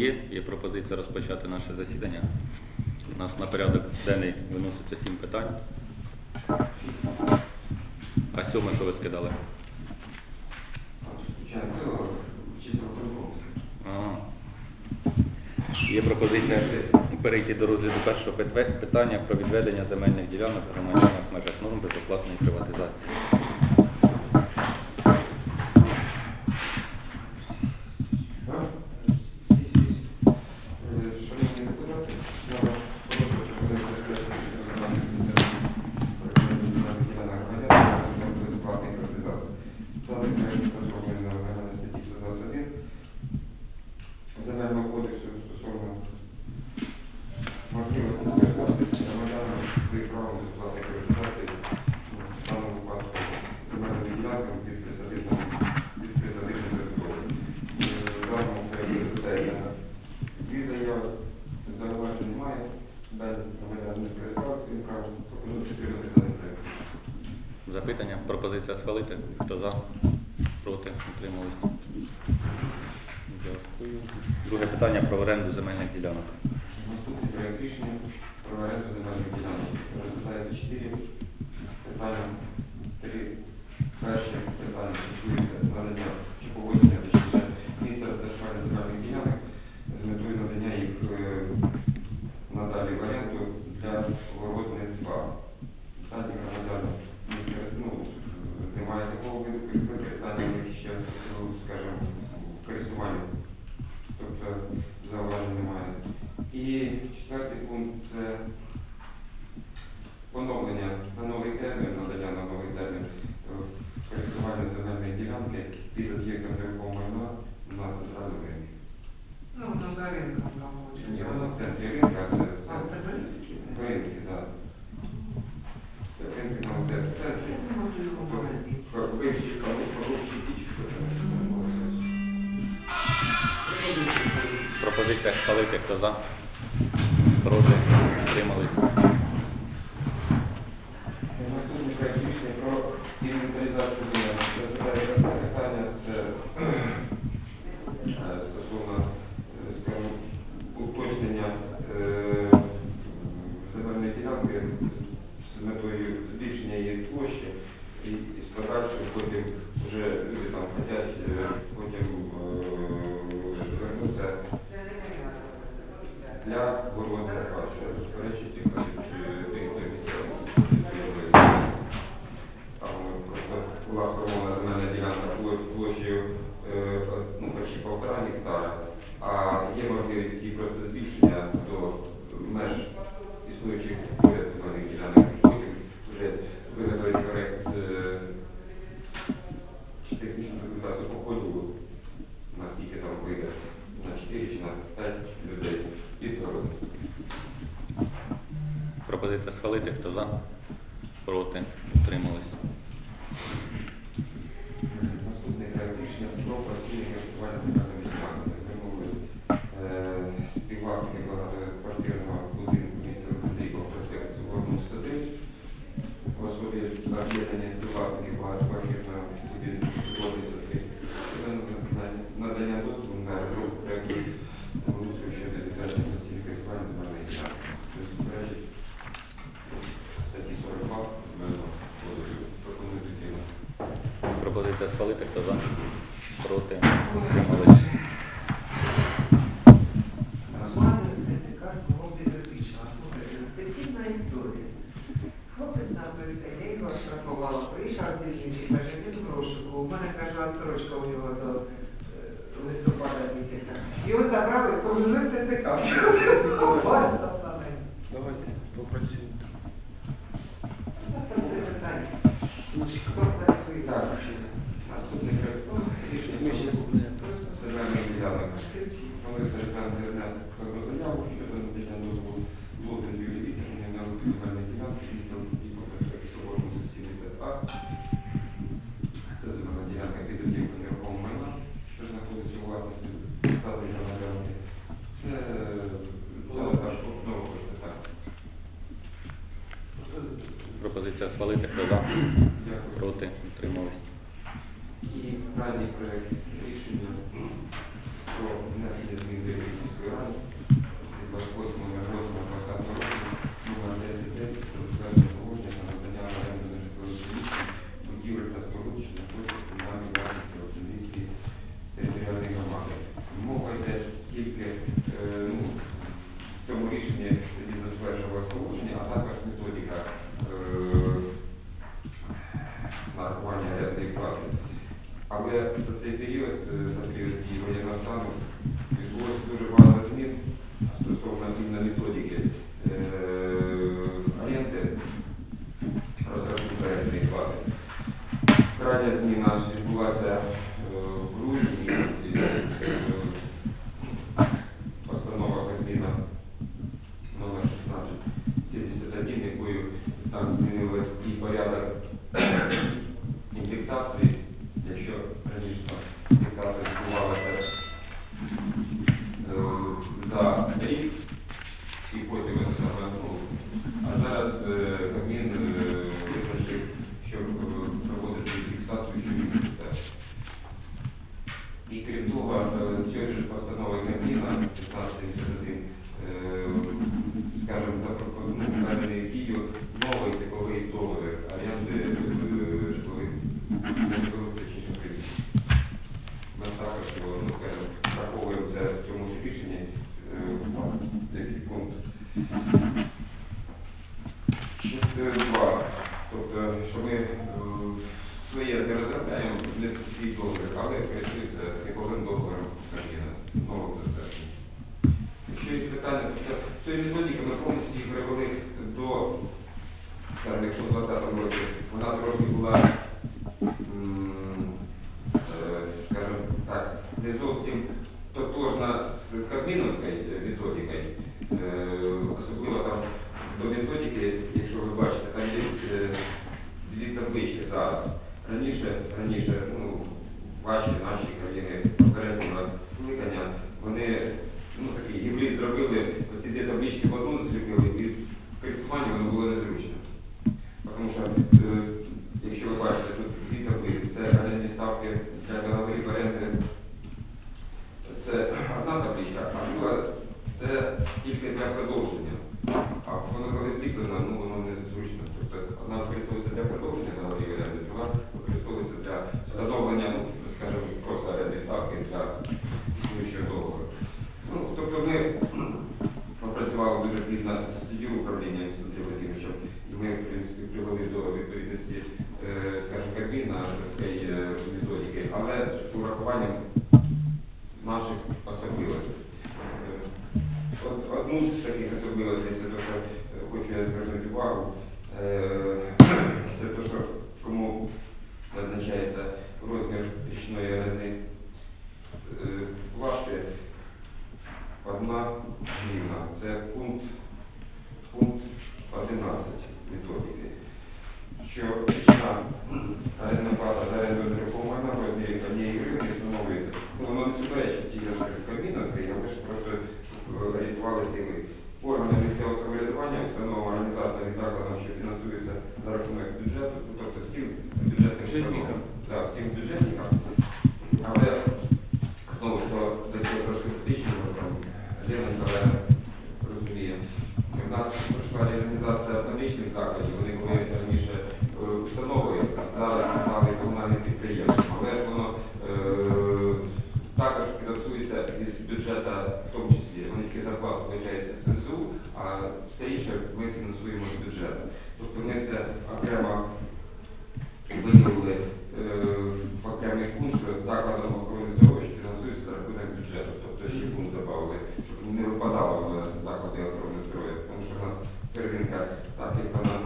є. Є пропозиція розпочати наше засідання. У нас на порядок денний виноситься сім питань. А сьоме, що ви скидали? Ага. Є пропозиція перейти до розгляду першого питання про відведення земельних ділянок громадянам в межах норм безоплатної приватизації. підтримати. Хто за? Проти? Утримались? Дякую. Друге питання про оренду земельних ділянок. Наступне проєкт рішення про оренду земельних ділянок. Розглядається 4 питання. 3. перші, питання стосується надання Пропозиція схвалити, хто за. Проти, Тримались. Комітет схвалити, хто за проти. Давайте попрацюємо. previsto che caratterizzava la terra. Сьогодні методика Верховної суді привели до, скажімо, якщо в 20 році, вона трошки була, е, скажімо так, не зовсім тотожна з Кабміновською, uau. É, Pak je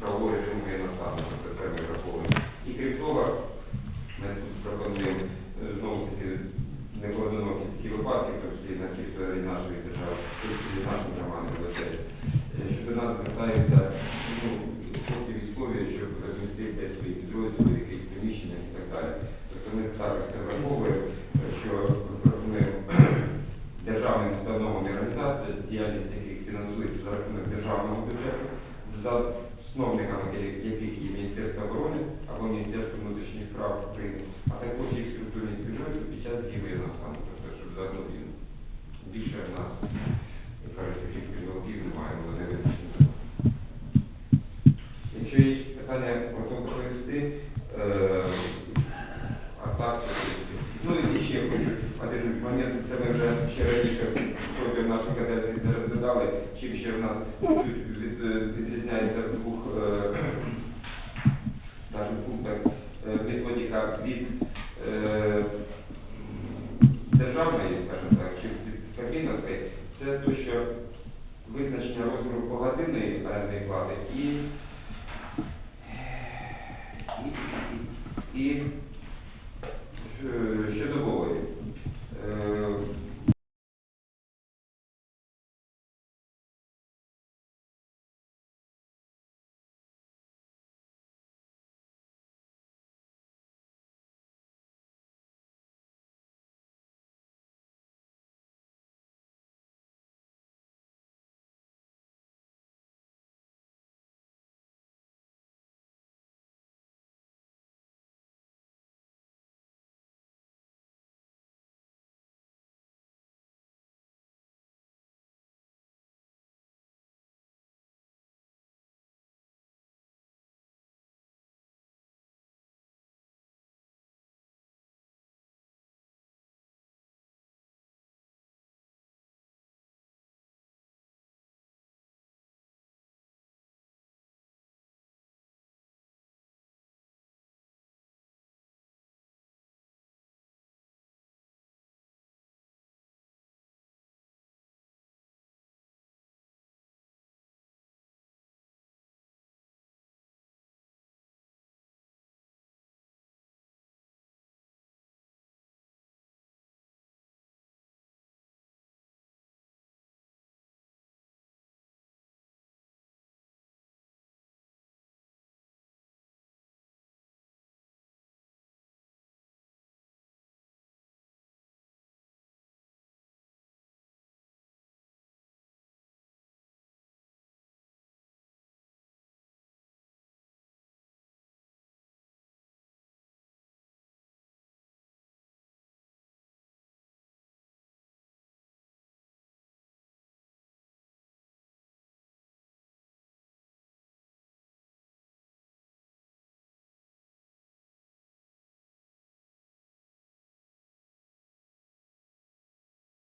правовий режим воєнного стану, це термін врахований. І крім того, ми тут пропонуємо е, знову таки не такі випадки, то всі на всій нашої держави, всі нашої громади величезні. Що до нас звертаються ну, хлопці військові, щоб розмістити свої підрозділи, якісь приміщення і так далі. Тобто ми також це враховуємо, що пропонуємо державним установам і організаціям, діяльність яких фінансується за рахунок державного бюджету, Чиновниками, яких є Міністерство оборони або Міністерство внутрішніх справ України, а також їх структурні співробітники під час дії воєнного стану, тобто щоб заодно більше в нас момент, це ми вже ще раніше протягом нашої каденції це розглядали, чим ще в нас е, відрізняється в двох пунктах методика від е, державної, скажімо так, чи від Кабміновської, це те, що визначення розміру погодинної орендної плати і, і,